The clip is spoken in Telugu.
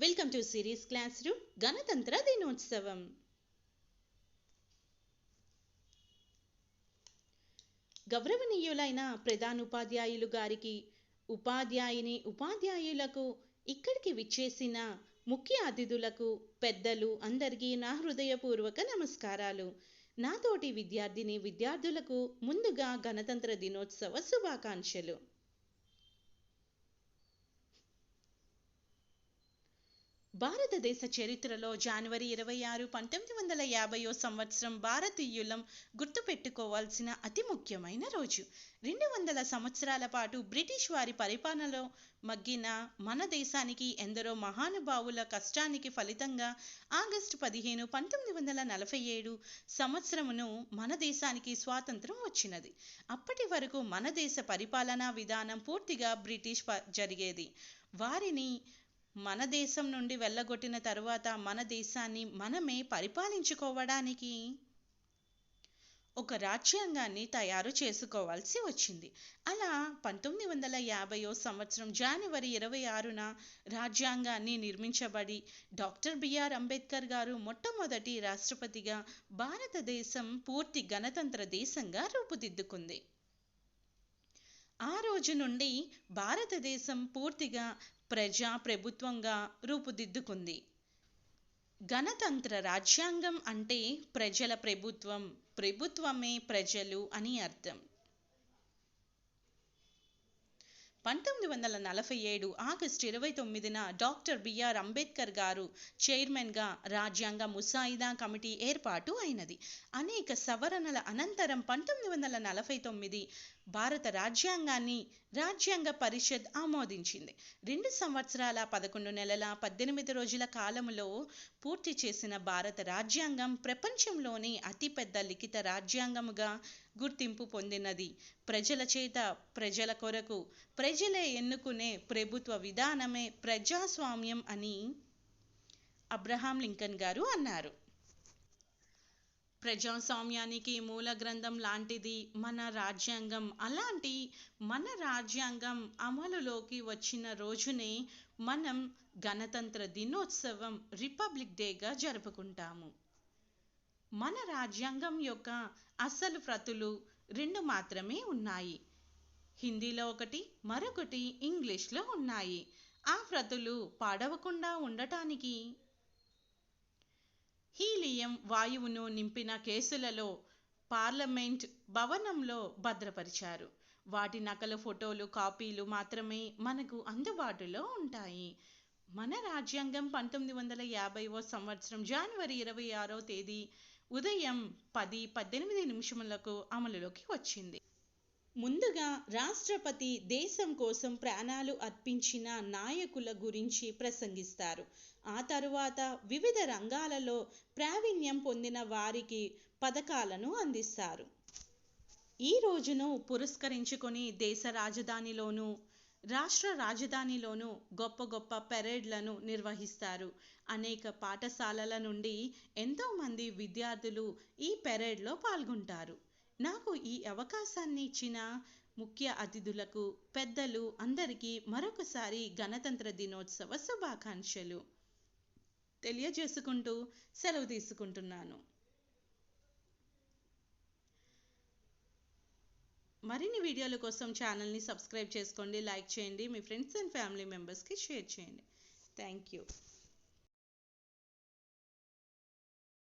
Welcome to series classroom గణతంత్ర దినోత్సవం గౌరవనీయులైన ప్రధానోపాధ్యాయులు గారికి ఉపాధ్యాయుని ఉపాధ్యాయులకు ఇక్కడికి విచ్చేసిన ముఖ్య అతిథులకు పెద్దలు అందరికీ నా హృదయపూర్వక నమస్కారాలు. నాతోటి విద్యార్థిని విద్యార్థులకు ముందుగా గణతంత్ర దినోత్సవ శుభాకాంక్షలు. భారతదేశ చరిత్రలో జనవరి ఇరవై ఆరు పంతొమ్మిది వందల యాభైయో సంవత్సరం భారతీయులం గుర్తుపెట్టుకోవాల్సిన అతి ముఖ్యమైన రోజు. రెండు వందల సంవత్సరాల పాటు బ్రిటిష్ వారి పరిపాలనలో మగ్గిన మన దేశానికి ఎందరో మహానుభావుల కష్టానికి ఫలితంగా ఆగస్టు పదిహేను పంతొమ్మిది వందల నలభై ఏడు సంవత్సరమును మన దేశానికి స్వాతంత్రం వచ్చినది. అప్పటి వరకు మన దేశ పరిపాలనా విధానం పూర్తిగా బ్రిటిష్ జరిగేది. వారిని మన దేశం నుండి వెళ్ళగొట్టిన తరువాత మన దేశాన్ని మనమే పరిపాలించుకోవడానికి ఒక రాజ్యాంగాన్ని తయారు చేసుకోవాల్సి వచ్చింది. అలా పంతొమ్మిది వందల యాభైయో సంవత్సరం జనవరి ఇరవై ఆరున రాజ్యాంగాన్ని నిర్మించబడి డాక్టర్ బిఆర్ అంబేద్కర్ గారు మొట్టమొదటి రాష్ట్రపతిగా భారతదేశం పూర్తి గణతంత్ర దేశంగా రూపుదిద్దుకుంది. ఆ రోజు నుండి భారతదేశం పూర్తిగా ప్రజా ప్రభుత్వంగా రూపుదిద్దుకుంది. గణతంత్ర రాజ్యాంగం అంటే ప్రజల ప్రభుత్వం ప్రభుత్వమే ప్రజలు అని అర్థం. పంతొమ్మిది వందల నలభై ఏడు ఆగస్టు ఇరవై తొమ్మిదిన డాక్టర్ బిఆర్ అంబేద్కర్ గారు చైర్మన్గా రాజ్యాంగ ముసాయిదా కమిటీ ఏర్పాటు అయినది. అనేక సవరణల అనంతరం పంతొమ్మిది వందల నలభై తొమ్మిది భారత రాజ్యాంగాన్ని రాజ్యాంగ పరిషత్ ఆమోదించింది. రెండు సంవత్సరాల పదకొండు నెలల పద్దెనిమిది రోజుల కాలంలో పూర్తి చేసిన భారత రాజ్యాంగం ప్రపంచంలోనే అతిపెద్ద లిఖిత రాజ్యాంగముగా గుర్తింపు పొందినది. ప్రజల చేత ప్రజల కొరకు ప్రజలే ఎన్నుకునే ప్రభుత్వ విధానమే ప్రజాస్వామ్యం అని అబ్రహాం లింకన్ గారు అన్నారు. ప్రజాస్వామ్యానికి మూల గ్రంథం లాంటిది మన రాజ్యాంగం. అలాంటి మన రాజ్యాంగం అమలులోకి వచ్చిన రోజునే మనం గణతంత్ర దినోత్సవం రిపబ్లిక్ డేగా జరుపుకుంటాము. మన రాజ్యాంగం యొక్క అసలు ప్రతులు రెండు మాత్రమే ఉన్నాయి. హిందీలో ఒకటి మరొకటి ఇంగ్లీష్లో ఉన్నాయి. ఆ ప్రతులు పాడవకుండా ఉండటానికి హీలియం వాయువును నింపిన కేసులలో పార్లమెంట్ భవనంలో భద్రపరిచారు. వాటి నకలు ఫోటోలు కాపీలు మాత్రమే మనకు అందుబాటులో ఉంటాయి. మన రాజ్యాంగం పంతొమ్మిది వందల యాభైవ సంవత్సరం జనవరి ఇరవై ఆరో తేదీ ఉదయం పది పద్దెనిమిది నిమిషములకు అమలులోకి వచ్చింది. ముందుగా రాష్ట్రపతి దేశం కోసం ప్రాణాలు అర్పించిన నాయకుల గురించి ప్రసంగిస్తారు. ఆ తరువాత వివిధ రంగాలలో ప్రావీణ్యం పొందిన వారికి పథకాలను అందిస్తారు. ఈ రోజును పురస్కరించుకొని దేశ రాజధానిలోనూ రాష్ట్ర రాజధానిలోనూ గొప్ప గొప్ప పెరేడ్లను నిర్వహిస్తారు. అనేక పాఠశాలల నుండి ఎంతోమంది విద్యార్థులు ఈ పెరేడ్లో పాల్గొంటారు. నాకు ఈ అవకాశాన్ని ఇచ్చిన ముఖ్య అతిథులకు పెద్దలు అందరికీ మరొకసారి గణతంత్ర దినోత్సవ శుభాకాంక్షలు. తెలియజేసుకుంటూ సెలవు తీసుకుంటున్నాను. మరిన్ని వీడియోల కోసం ఛానల్ని సబ్స్క్రైబ్ చేసుకోండి లైక్ చేయండి మీ ఫ్రెండ్స్ అండ్ ఫ్యామిలీ మెంబర్స్కి షేర్ చేయండి. Thank you.